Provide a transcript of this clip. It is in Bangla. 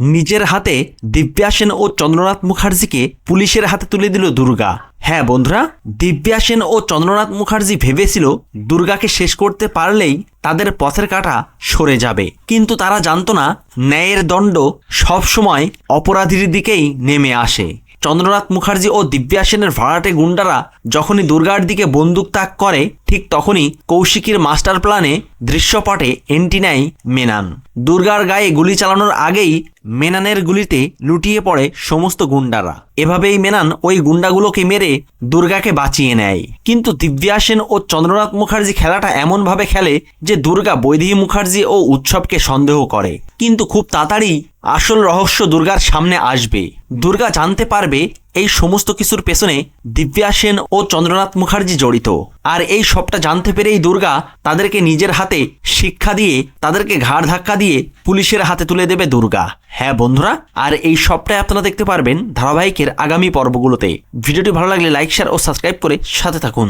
নিজের হাতে দিব্যা সেন ও চন্দ্রনাথ মুখার্জিকে পুলিশের হাতে তুলে দিল দুর্গা। হ্যাঁ বন্ধুরা, দিব্যা সেন ও চন্দ্রনাথ মুখার্জি ভেবেছিল দুর্গাকে শেষ করতে পারলেই তাদের পথের কাটা সরে যাবে। কিন্তু তারা জানত না, ন্যায়ের দণ্ড সবসময় অপরাধীর দিকেই নেমে আসে। চন্দ্রনাথ মুখার্জি ও দিব্যা সেনের ভাড়াটে গুন্ডারা যখনই দুর্গার দিকে বন্দুক তাক করে, ঠিক তখনই কৌশিকীর মাস্টার প্ল্যানে দৃশ্যপটে এন্টি নেয় মেনান। দুর্গার গায়ে গুলি চালানোর আগেই মেনানের গুলিতে লুটিয়ে পড়ে সমস্ত গুন্ডারা। এভাবেই মেনান ওই গুন্ডাগুলোকে মেরে দুর্গাকে বাঁচিয়ে নেয়। কিন্তু দিব্যা সেন ও চন্দ্রনাথ মুখার্জি খেলাটা এমনভাবে খেলে যে দুর্গা বৈদেহী মুখার্জি ও উৎসবকে সন্দেহ করে। কিন্তু খুব তাড়াতাড়ি আসল রহস্য দুর্গার সামনে আসবে। দুর্গা জানতে পারবে এই সমস্ত কিছুর পেছনে দিব্যা সেন ও চন্দ্রনাথ মুখার্জি জড়িত। আর এই সবটা জানতে পেরেই দুর্গা তাদেরকে নিজের হাতে শিক্ষা দিয়ে, তাদেরকে ঘাড় ধাক্কা দিয়ে পুলিশের হাতে তুলে দেবে দুর্গা। হ্যাঁ বন্ধুরা, আর এই সবটাই আপনারা দেখতে পারবেন ধারাবাহিকের আগামী পর্বগুলোতে। ভিডিওটি ভালো লাগলে লাইক, শেয়ার ও সাবস্ক্রাইব করে সাথে থাকুন।